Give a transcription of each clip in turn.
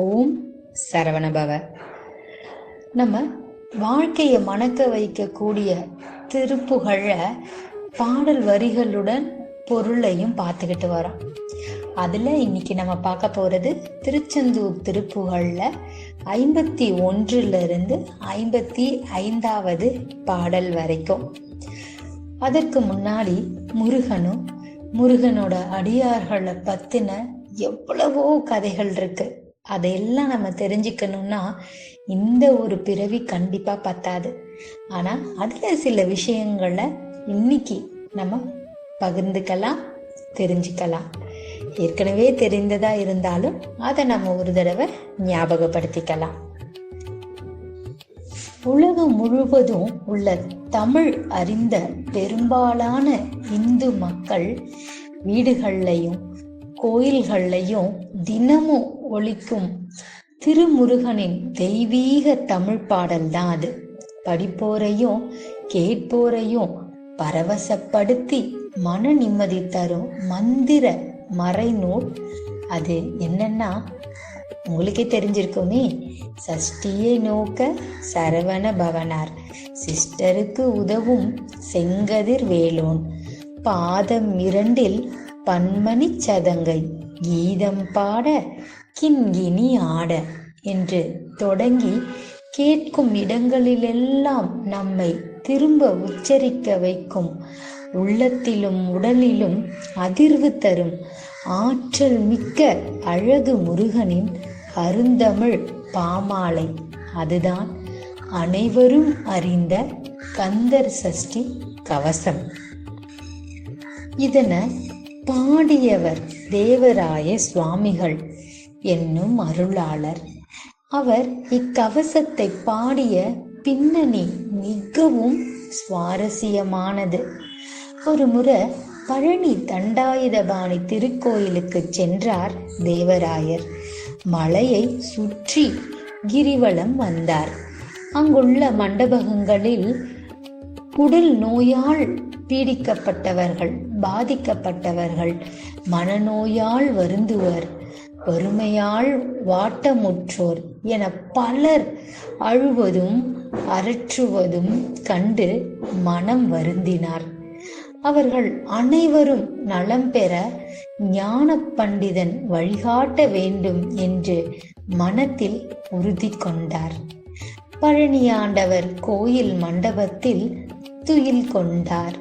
ஓம் சரவணபவ. நம்ம வாழ்க்கையை மணக்க வைக்கக்கூடிய திருப்புகழ பாடல் வரிகளுடன் பொருளையும் பார்த்துக்கிட்டு வரோம். அதில் இன்னைக்கு நம்ம பார்க்க போகிறது திருச்செந்தூர் திருப்புகழில் ஐம்பத்தி ஒன்றிலிருந்து ஐம்பத்தி ஐந்தாவது பாடல் வரைக்கும். அதற்கு முன்னாடி முருகனும் முருகனோட அடியார்களை பற்றின எவ்வளவோ கதைகள் இருக்குது அதையெல்லாம் நம்ம தெரிஞ்சுக்கணும்னா இந்த ஒரு பிறவி கண்டிப்பாக பத்தாது. ஆனால் அதில் சில விஷயங்களை இன்னைக்கு நம்ம பகிர்ந்துக்கலாம் தெரிஞ்சுக்கலாம். ஏற்கனவே தெரிந்ததா இருந்தாலும் அதை நம்ம ஒரு தடவை ஞாபகப்படுத்திக்கலாம். உலகம் முழுவதும் உள்ள தமிழ் அறிந்த பெரும்பாலான இந்து மக்கள் வீடுகள்லையும் கோயில்கள்லையும் தினமும் ஒழிக்கும். திருமுருகனின் தெய்வீக தமிழ் பாடல் தான் அது. படிப்போரையும் கேட்போரையும் பரவசப்படுத்தி மன நிம்மதி தரும் மந்திர மறைநூல். அது என்னன்னா உங்களுக்கே தெரிஞ்சிருக்குமே சஷ்டியை நோக்க சரவண பவனார். சிஸ்டருக்கு உதவும் செங்கதிர் வேலோன். பாதம் இரண்டில் பன்மணி சதங்கை. கீதம் பாட கின்கினி ஆட என்று தொடங்கி கேட்கும் இடங்களிலெல்லாம் நம்மை திரும்ப உச்சரிக்க வைக்கும். உள்ளத்திலும் உடலிலும் அதிர்வு தரும். ஆற்றல் மிக்க அழகு முருகனின் அருந்தமிழ் பாமாலை. அதுதான் அனைவரும் அறிந்த கந்தர் சஷ்டி கவசம். இதனை பாடியவர் தேவராய சுவாமிகள். என்னும் அருளாளர். அவர் இக்கவசத்தை பாடிய பின்னணி மிகவும் சுவாரஸ்யமானது. ஒரு முறை பழனி தண்டாயுதபாணி திருக்கோயிலுக்கு சென்றார் தேவராயர். மலையை சுற்றி கிரிவலம் வந்தார். அங்குள்ள மண்டபகங்களில் உடல் நோயால் பீடிக்கப்பட்டவர்கள் பாதிக்கப்பட்டவர்கள் மனநோயால் வருந்துவர். வறுமையால் வாட்டமுற்றோர் என பலர் அழுவதும் அரற்றுவதும் கண்டு மனம் வருந்தினார். அவர்கள் அனைவரும் நலம் பெற ஞான பண்டிதன் வழிகாட்ட வேண்டும் என்று மனத்தில் உறுதி கொண்டார். பழனியாண்டவர் கோயில் மண்டபத்தில் துயில் கொண்டார்.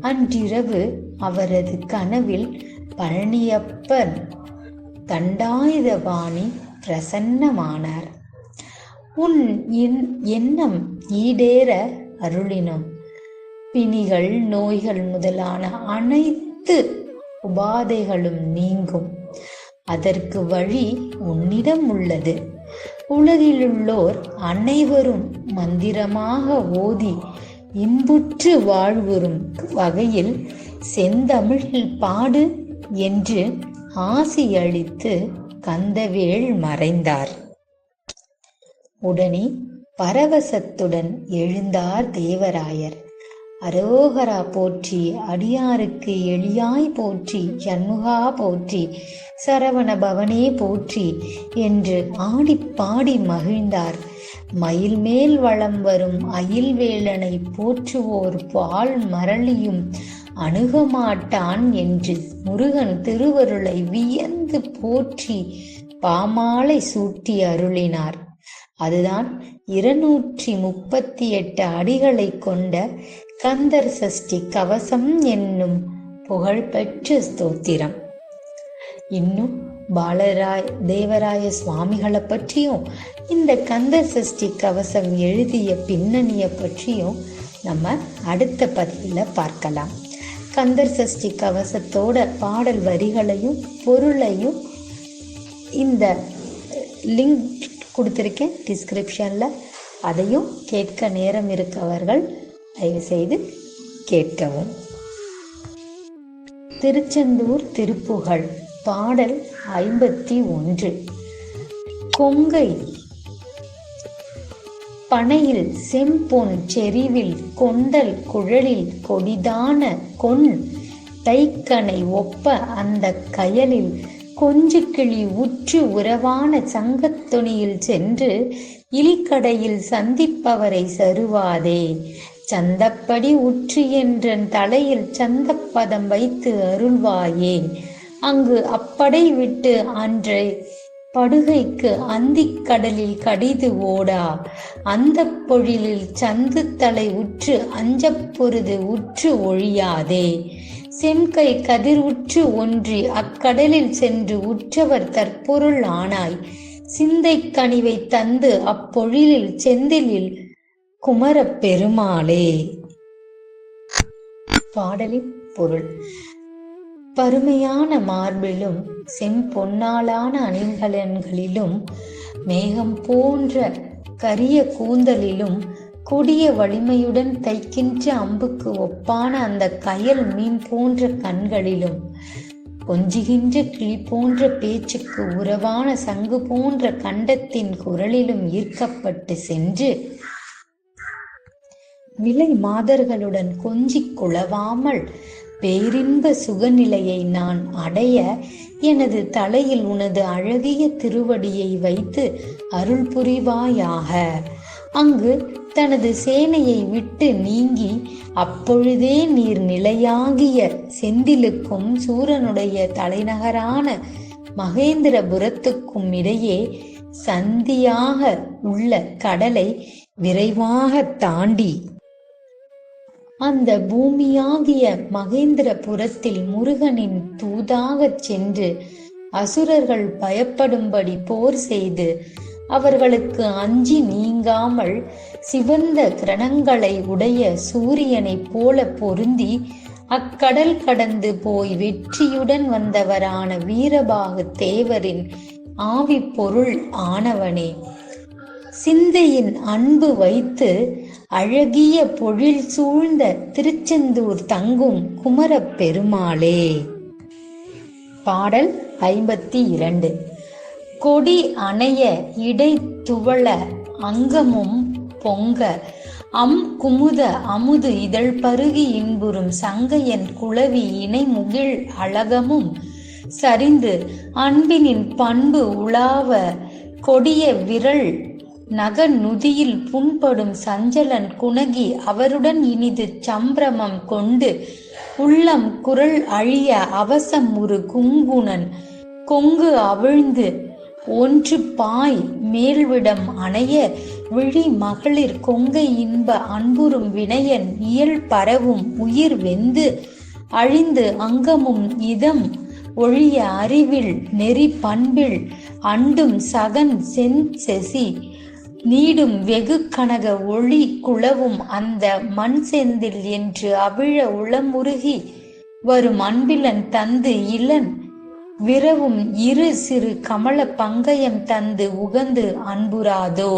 அன்றிரவு அவரது கனவில் பழனியப்பன் தண்டாயுதபாணி பிரசன்னமானார். உன் எண்ணம் ஈடேற அருளினும். பிணிகள் நோய்கள் முதலான அனைத்து உபாதைகளும் நீங்கும். அதற்கு வழி உன்னிடம் உள்ளது. உலகிலுள்ளோர் அனைவரும் மந்திரமாக ஓதி இன்புற்று வாழ்வுறும் வகையில் செந்தமிழில் பாடு என்று ஆசியளித்து கந்தவேள் மறைந்தார். உடனே பரவசத்துடன் எழுந்தார் தேவராயர். அரோகரா போற்றி அடியாருக்கு எளியாய் போற்றி சண்முகா போற்றி சரவண பவனே போற்றி என்று ஆடிப்பாடி பாடி மகிழ்ந்தார். மயில் மேல் வளம் வரும் அயில்வேலனை போற்றுவோர் பால் மரளியும் அணுகமாட்டான் என்று முருகன் திருவருளை வியந்து போற்றி பாமாலை சூட்டி அருளினார். அதுதான் இருநூற்றி முப்பத்தி எட்டு அடிகளை கொண்ட கந்தர் சஷ்டி கவசம் என்னும் புகழ்பெற்ற ஸ்தோத்திரம். இன்னும் பாலராய் தேவராய சுவாமிகளை பற்றியும் இந்த கந்தர் சஷ்டி கவசம் எழுதிய பின்னணியை பற்றியும் நம்ம அடுத்த பதிவில் பார்க்கலாம். கந்தர் சஷ்டி கவசத்தோட பாடல் வரிகளையும் பொருளையும் இந்த லிங்க் கொடுத்துருக்கேன் டிஸ்கிரிப்ஷனில். அதையும் கேட்க நேரம் இருக்கவர்கள் தயவுசெய்து கேட்கவும். திருச்செந்தூர் திருப்புகழ் பாடல் ஐம்பத்தி ஒன்று. கொங்கை பனையில் செம்பொன் செறிவில் கொண்டல் குழலில் கொடிதான கொன். தைக்கனை ஒப்ப அந்த கயலில் கொஞ்சு கிளி உற்று உறவான சங்கத்துணியில் சென்று இலிக்கடையில் சந்திப்பவரை சருவாதே. சந்தப்படி உற்று என்றன் தலையில் சந்தப்பதம் வைத்து அருள்வாயே. அங்கு அப்படை விட்டு அன்றை படுகைக்கு அந்திக் கடலில் கடிது ஓடா. அந்த பொழிலில் சந்து தலை உற்று அஞ்சப்பொருது உற்று ஒழியாதே. செம்கை கதிர் உற்று ஒன்றி அக்கடலில் சென்று உற்றவர் தற்பொருள் ஆனாய். சிந்தை கனிவை தந்து அப்பொழிலில் செந்திலில் குமரப் பெருமாளே. பாடலின் பொருள். பருமையான மார்பிலும் செம்பொன்னாலான அணிகலன்களிலும் மேகம் போன்ற கரிய கூந்தலிலும் கொடிய வலிமையுடன் தைக்கின்ற அம்புக்கு ஒப்பான அந்த கயல் மீன் போன்ற கண்களிலும் கொஞ்சுகின்ற கிளி போன்ற பேச்சுக்கு உறவான சங்கு போன்ற கண்டத்தின் குரலிலும் ஈர்க்கப்பட்டு சென்று விலை மாதர்களுடன் கொஞ்சிக் குழவாமல் பேரின்ப சுகநிலையை நான் அடைய எனது தலையில் உனது அழகிய திருவடியை வைத்து அருள் புரிவாயாக. அங்கு தனது சேனையை விட்டு நீங்கி அப்பொழுதே நீர் நிலையாகிய செந்திலுக்கும் சூரனுடைய தலைநகரான மகேந்திரபுரத்துக்கும் இடையே சந்தியாக உள்ள கடலை விரைவாக தாண்டி அந்த பூமியாகிய மகேந்திரபுரத்தில் முருகனின் தூதாகச் சென்று அசுரர்கள் பயப்படும்படி போர் செய்து அவர்களுக்கு அஞ்சி நீங்காமல் சிவந்த கிரணங்களை உடைய சூரியனைப் போல பொருந்தி அக்கடல் கடந்து போய் வெற்றியுடன் வந்தவரான வீரபாகு தேவரின் ஆவி பொருள் ஆனவனே. சிந்தையின் அன்பு வைத்து அழகிய பொழில் சூழ்ந்த திருச்செந்தூர் தங்கும் குமரப் பெருமாளே. பாடல் ஐம்பத்தி இரண்டு. கொடி அணைய இடை துவள அங்கமும் பொங்க. அம் குமுத அமுது இதழ் பருகி இன்புறும் சங்கையன் குளவி இணை முகிழ் அழகமும் சரிந்து அன்பினின் பண்பு உலாவ. கொடிய விரல் நுதியில் புண்படும் சஞ்சலன் குணகி அவருடன் இனிது சம்பிரமம் கொண்டு உள்ளம் குரல் அழிய அவசம் ஒரு குங்குணன். கொங்கு அவிழ்ந்து ஒன்று பாய் மேல்விடம் அணைய விழி மகளிர் கொங்கை இன்ப அன்புறும் வினயன் இயல் பரவும் உயிர் வெந்து அழிந்து அங்கமும் இதம் ஒழிய அறிவில் நெறி பண்பில் அண்டும் சகன் சென் செசி நீடும் வெகு கனக ஒளி குளவும் அந்த மண் செந்தில் என்று அவிழ உளமுருகி வரும் அன்பிலன் தந்து இளன் விரவும் இரு சிறு கமல பங்கயம் தந்து உகந்து அன்புராதோ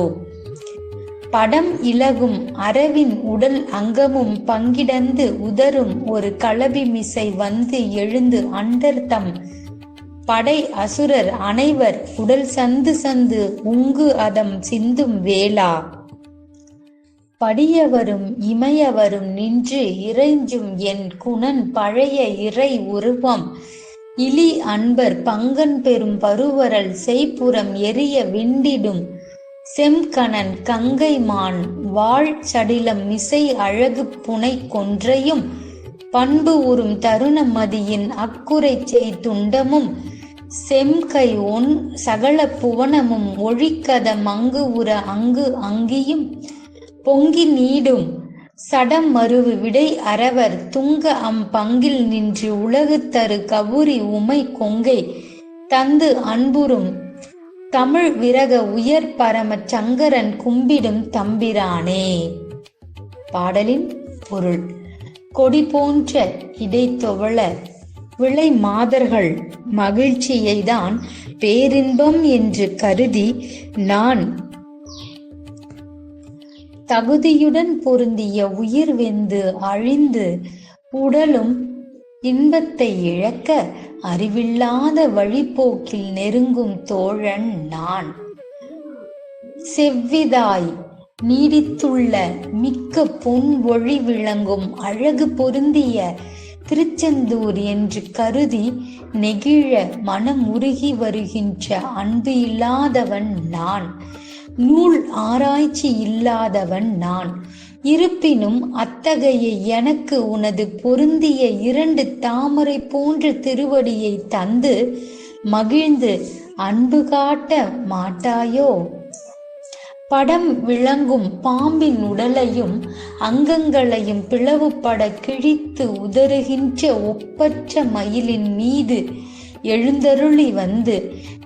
படம் இலகும் அரவின் உடல் அங்கமும் பங்கிடந்து உதரும் ஒரு களபி மிசை வந்து எழுந்து அண்டர்தம் படை அசுரர் அனைவர் உடல் சந்து சந்து உங்கு அதம் சிந்தும் வேளா. படியவரும் இமையவரும் நின்று இறைஞ்சும் என் குணன் பழைய இறை உருவம். இலி அன்பர் பங்கன் பெரும் பருவரல் செய்புறம் எரிய விண்டிடும். செம்கணன் கங்கை மான் வாழ் சடிலம் மிசை அழகு புனை கொன்றையும். பண்பு உறும் தருணமதியின் அக்குறை செய் துண்டமும் செம்கை ஒன் சகல புவனமும் ஒழிக்கத மங்கு உற அங்கு அங்கியும் பொங்கி நீடும். சடம் மருவு விடை அறவர் துங்க அம் பங்கில் நின்று உலகு தரு கபுரி உமை கொங்கை தந்து அன்புறும். தமிழ் விரக உயர் பரம சங்கரன் கும்பிடும் தம்பிரானே. பாடலின் பொருள். கொடி போன்ற இடைத்தொவள விளை மாதர்கள் மகிழ்ச்சியை தான் பேரின்பம் என்று கருதி நான் தகுதியுடன் பொருந்திய உயிர் வெந்து அழிந்து உடலும் இன்பத்தை இழக்க அறிவில்லாத வழிப்போக்கில் நெருங்கும் தோழன் நான். செவ்விதாய் நீடித்துள்ள மிக்க பொன் ஒளி விளங்கும் அழகு பொருந்திய திருச்செந்தூர் என்று கருதி நெகிழ மனம் உருகி வருகின்ற அன்பு இல்லாதவன் நான். நூல் ஆராய்ச்சி இல்லாதவன் நான். இருப்பினும் அத்தகைய எனக்கு உனது பொருந்திய இரண்டு தாமரை போன்ற திருவடியை தந்து மகிழ்ந்து அன்பு காட்ட மாட்டாயோ? படம் விளங்கும் பாம்பின் உடலையும் அங்கங்களையும் பிளவுபட கிழித்து உதறுகின்ற ஒப்பற்ற மயிலின் மீது எழுந்தருளி வந்து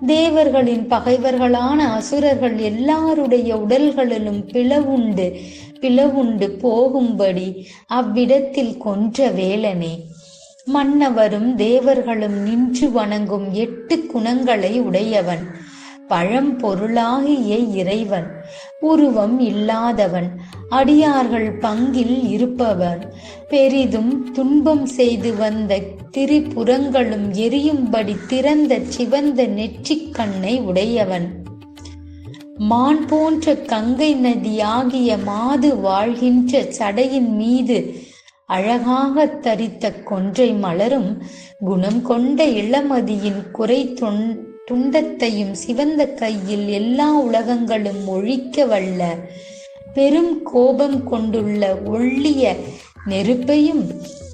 தேவர்களின் பகைவர்களான அசுரர்கள் எல்லாருடைய உடல்களிலும் பிளவுண்டு பிளவுண்டு போகும்படி அவ்விடத்தில் கொன்ற வேலனே. மன்னவரும் தேவர்களும் நின்று வணங்கும் எட்டு குணங்களை உடையவன். பழம்பொருளாகிய இறைவன் உருவம் இல்லாதவன் அடியார்கள் பங்கில் இருப்பவர். பெரிதும் துன்பம் செய்து வந்த திரிபுறங்களும் எரியும்படி திறந்த சிவந்த நெற்றிக் கண்ணை உடையவன். மான் போன்ற கங்கை நதியாகிய மாது வாழ்கின்ற சடையின் மீது அழகாக தரித்த கொன்றை மலரும் குணம் கொண்ட இளமதியின் குறை தொன் துண்டத்தையும் சிவந்த கையில் எல்லா உலகங்களும் ஒழிக்க வல்ல பெரும் கோபம் கொண்டுள்ள ஒள்ளிய நெருப்பையும்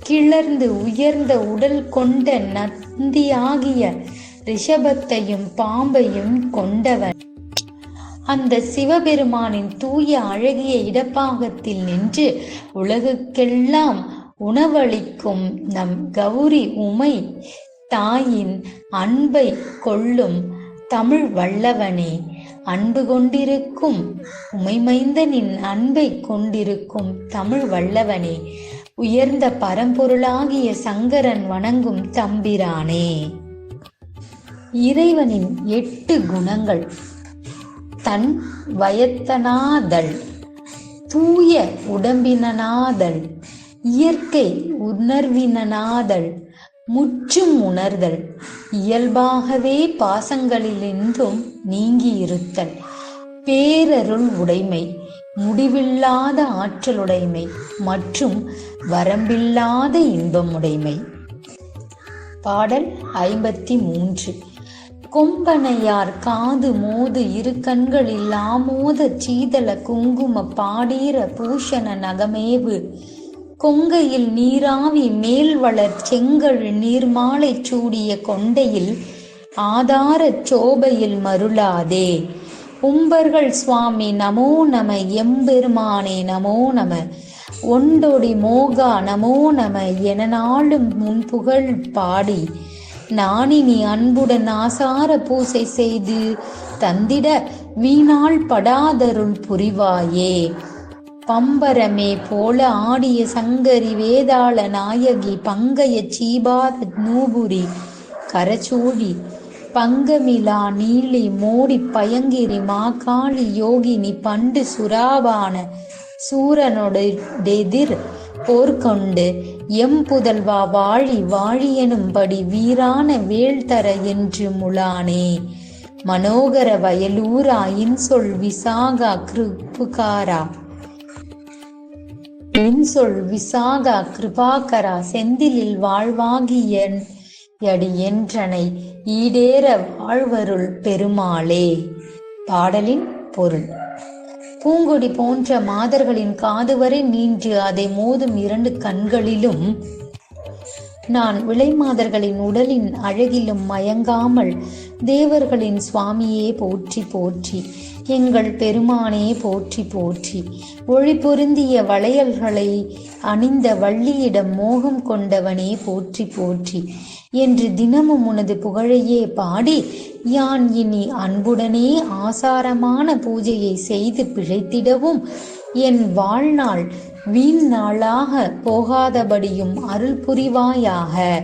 கிளர்ந்து உயர்ந்த உடல் கொண்ட நந்தியாகிய ரிஷபத்தையும் பாம்பையும் கொண்டவன். அந்த சிவபெருமானின் தூய அழகிய இடப்பாகத்தில் நின்று உலகுக்கெல்லாம் உணவளிக்கும் நம் கௌரி உமை தாயின் அன்பை கொள்ளும் தமிழ் வல்லவனே அன்பு கொண்டிருக்கும் உமைமைந்தனின் அன்பை கொண்டிருக்கும் தமிழ் வல்லவனே உயர்ந்த பரம்பொருளாகிய சங்கரன் வணங்கும் தம்பிரானே. இறைவனின் எட்டு குணங்கள். தன் வயத்தனாதல் தூய உடம்பினனாதல் இயற்கை உணர்வினனாதல் முற்றும் உணர்தல். இயல்பாகவே பாசங்களிலிருந்தும் நீங்கியிருத்தல். பேரருள் உடைமை முடிவில்லாத ஆற்றலுடைமை மற்றும் வரம்பில்லாத இன்பமுடைமை. பாடல் ஐம்பத்தி மூன்று கொம்பனையார் காது மோது இரு கண்களில் ஆமோத சீதள குங்கும பாடீர பூஷண நகமேவு. கொங்கையில் நீராவி மேல் வளர் செங்கழ் நீர்மாலை சூடிய கொண்டையில் ஆதார சோபையில் மருளாதே. உம்பர்கள் சுவாமி நமோ நம எம்பெருமானே நமோ நம. ஒண்டொடி மோகா நமோ நம என நாளும் முன்புகழ் பாடி. நானினி அன்புடன் ஆசார பூசை செய்து தந்திட வீணாள் படாதருள் புரிவாயே. பம்பரமே போல ஆடிய சங்கரி வேதாள நாயகி பங்கைய சீபாத நூபுரி கரச்சூழி பங்கமிலா நீலி மோடி பயங்கிரி மாகாளி யோகினி பண்டு சுராபான சூரனொடெதிர் போர்க்கொண்டு எம் புதல்வா வாழி வாழியனும்படி வீரான வேள்தர என்று முலானே மனோகர வயலூரா இன்சொல் விசாகா கிருப்புகாரா. இன்சொல் விசாகா கிருபாகரா செந்திலில் வாழ்வாகிய யடி என்றனை ஈடேற வாழ்வருள் பெருமாளே. பாடலின் பொருள். பூங்கொடி போன்ற மாதர்களின் காது வரை நீன்று அதை மோதும் இரண்டு கண்களிலும் நான் விளைமாதர்களின் உடலின் அழகிலும் மயங்காமல் தேவர்களின் சுவாமியே போற்றி போற்றி. எங்கள் பெருமானே போற்றி போற்றி. ஒளி பொருந்திய வளையல்களை அணிந்த வள்ளியிடம் மோகம் கொண்டவனே போற்றி போற்றி. என்று தினமும் உனது புகழையே பாடி யான் இனி அன்புடனே ஆசாரமான பூஜையை செய்து பிழைத்திடவும் என் வாழ்நாள் வீண் நாளாக போகாதபடியும் அருள் புரிவாயாக.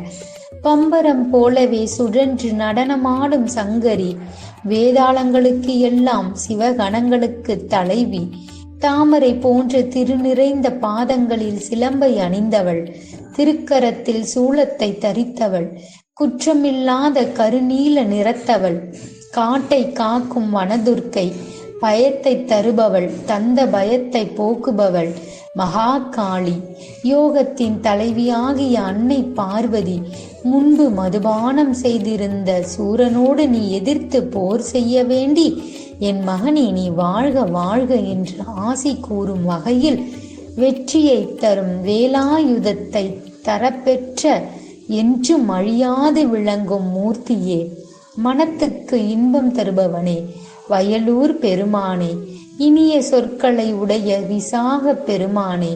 பம்பரம் போலவே சுழன்று நடனமாடும் சங்கரி வேதாளங்களுக்கு எல்லாம் சிவகணங்களுக்கு தலைவி. தாமரை போன்ற திருநிறைந்த பாதங்களில் சிலம்பை அணிந்தவள். திருக்கரத்தில் சூளத்தை தரித்தவள். குற்றமில்லாத கருநீல நிறத்தவள். காட்டை காக்கும் வனதுர்க்கை. பயத்தை தருபவள். தந்த பயத்தை போக்குபவள். மகாகாளி யோகத்தின் தலைவியாகிய அன்னை பார்வதி முன்பு மதுபானம் செய்திருந்த சூரனோடு நீ எதிர்த்து போர் செய்ய வேண்டி என் மகனே நீ வாழ்க வாழ்க என்று ஆசி கூறும் வகையில் வெற்றியை தரும் வேலாயுதத்தை தரப்பெற்ற என்றும் அழியாது விளங்கும் மூர்த்தியே மனத்துக்கு இன்பம் தருபவனே வயலூர் பெருமானே இனிய சொற்களை உடைய விசாக பெருமானே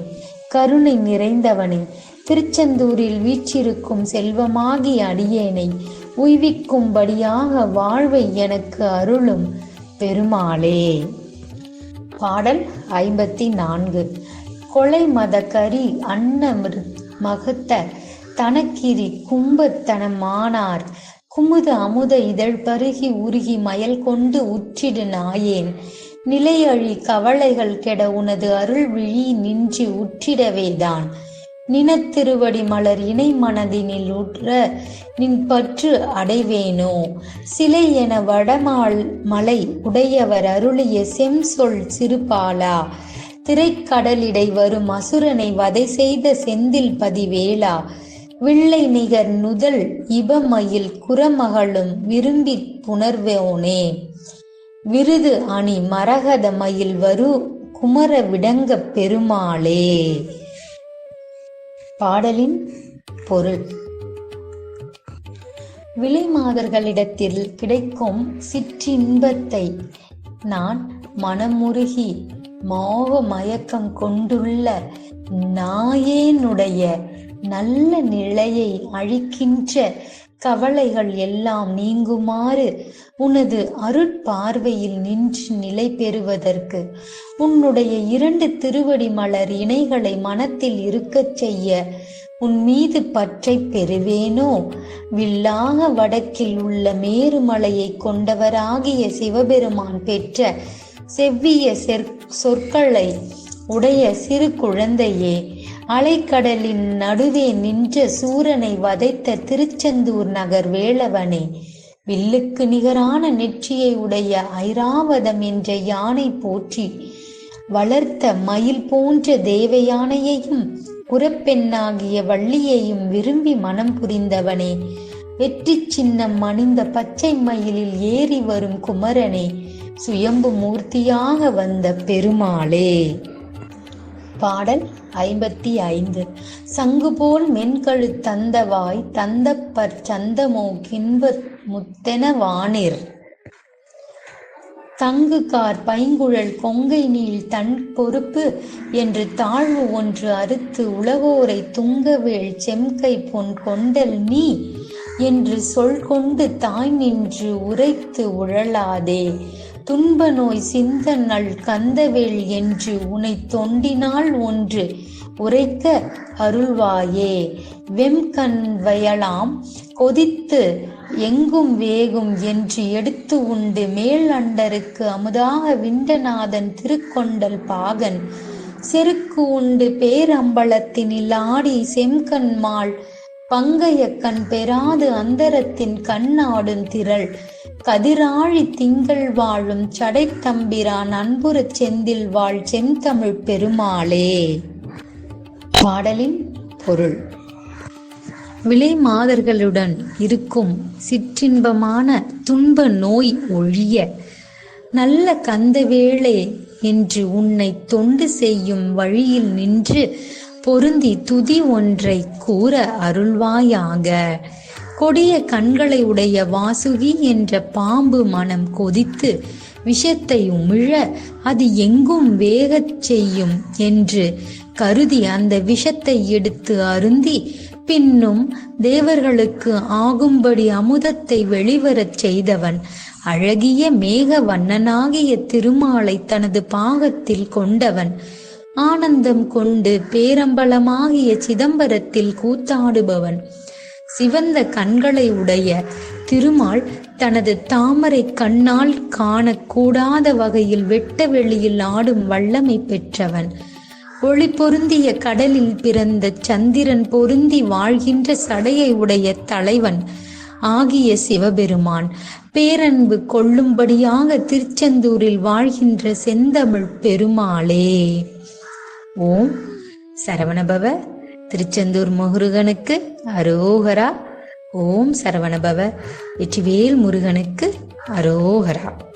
கருணை நிறைந்தவனே திருச்செந்தூரில் வீற்றிருக்கும் செல்வமாகி அடியேனை உய்விக்கும்படியாக வாழ்வை எனக்கு அருளும் பெருமாளே. பாடல் ஐம்பத்தி நான்கு கொலை மத கரி அன்ன மகத்த தனக்கிரி கும்பத்தனமானார் குமுத அமுத இதழ் பருகி உருகி மயல் கொண்டு உற்றிடு நாயேன். நிலையழி கவலைகள் கெட உனது அருள் விழி நின்று உற்றிடவேதான் நினத்திருவடி மலர் இணை மனதினில் உற்ற நின் பற்று அடைவேனோ? சிலை என வடமாள் மலை உடையவர் அருளிய செம் சொல் சிறுபாலா? திரைக்கடலிடை வரும் அசுரனை வதை செய்த செந்தில் பதிவேளா வில்லை நிகர் நுதல் இபமயில் குரமகளும் விரும்பி புணர்வோனே? விருது அணி மரகத மயில் வரு குமர விடங்க பெருமாளே. பாடலின் பொருள். விலை மாதர்களிடத்தில் கிடைக்கும் சிற்றின்பத்தை நான் மனமுருகி மோக மயக்கம் கொண்டுள்ள நாயேனுடைய நல்ல நிலையை அழிக்கின்ற கவலைகள் எல்லாம் நீங்குமாறு உனது அருட்பார்வையில் நின்று நிலை பெறுவதற்கு உன்னுடைய இரண்டு திருவடி மலர் இணைகளை மனத்தில் இருக்கச் செய்ய உன் மீது பற்றை பெறுவேனோ? வில்லாக வடக்கில் உள்ள மேருமலையை கொண்டவராகிய சிவபெருமான் பெற்ற செவ்விய சொற்களை உடைய சிறு குழந்தையே அலைக்கடலின் நடுவே நின்ற சூரனை வதைத்த திருச்செந்தூர் நகர் வேளவனே வில்லுக்கு நிகரான நெற்றியை உடைய ஐராவதம் என்ற யானை போற்றி வளர்த்த மயில் போன்ற தேவ யானையையும் குரப்பெண்ணாகிய வள்ளியையும் விரும்பி மனம் புரிந்தவனே வெற்றி சின்னம் அணிந்த பச்சை மயிலில் ஏறி வரும் குமரனே சுயம்பு மூர்த்தியாக வந்த பெருமாளே. பாடல் ஐம்பத்தி ஐந்து. சங்கு போல் மென்கழு தந்தவாய் தந்தப்பற் சந்தமோ கின்ப முத்தென வானிர். தங்குகார் பைங்குழல் கொங்கை நீள் தன் பொறுப்பு என்று தாழ்வு ஒன்று அறுத்து உலகோரை துங்கவேள் செம்கை பொன் கொண்டல் நீ என்று சொல் கொண்டு தாய் நின்று உரைத்து உழலாதே. துன்ப நோய் சிந்தனள் கந்தவேள் என்று உனை தொண்டினால் ஒன்று உரைக்க அருள்வாயே. வெம்கண் வயலாம் கொதித்து எங்கும் வேகும் என்று எடுத்து உண்டு மேல் அண்டருக்கு அமுதாக விண்டநாதன் திருக்கொண்டல் பாகன். செருக்கு உண்டு பேரம்பலத்தினில் ஆடி செம்கண்மாள் பங்கையக்கண் பெறாது அந்தரத்தின் கண்ணாடும் திரள். கதிராழி திங்கள் வாழும் சடைத்தம்பிரான் அன்புறச் செந்தில் வாழ் செந்தமிழ் பெருமாளே. பாடலின் பொருள். விலை மாதர்களுடன் இருக்கும் சிற்றின்பமான துன்ப நோய் ஒழிய நல்ல கந்தவேளே என்று உன்னை தொண்டு செய்யும் வழியில் நின்று பொருந்தி துதி ஒன்றை கூற அருள்வாயாக. கொடிய கண்களை உடைய வாசுகி என்ற பாம்பு மனம் கொதித்து விஷத்தை உமிழ அது எங்கும் வேகச் செய்யும் என்று கருதி அந்த விஷத்தை எடுத்து அருந்தி பின்னும் தேவர்களுக்கு ஆகும்படி அமுதத்தை வெளிவரச் செய்தவன் அழகிய மேக வண்ணனாகிய திருமாலை தனது பாகத்தில் கொண்டவன். ஆனந்தம் கொண்டு பேரம்பலமாகிய சிதம்பரத்தில் கூத்தாடுபவன். சிவந்த கண்களை உடைய திருமால் தனது தாமரை கண்ணால் காணக்கூடாத வகையில் வெட்ட வெளியில் ஆடும் வல்லமை பெற்றவன். ஒளி பொருந்திய கடலில் பிறந்த சந்திரன் பொருந்தி வாழ்கின்ற சடையை உடைய தலைவன் ஆகிய சிவபெருமான். பேரன்பு கொள்ளும்படியாக திருச்செந்தூரில் வாழ்கின்ற செந்தமிழ் பெருமாளே. ஓம் சரவணபவ திருச்செந்தூர் முருகனுக்கு அரோகரா. ஓம் சரவணபவ. வெற்றிவேல் முருகனுக்கு அரோகரா.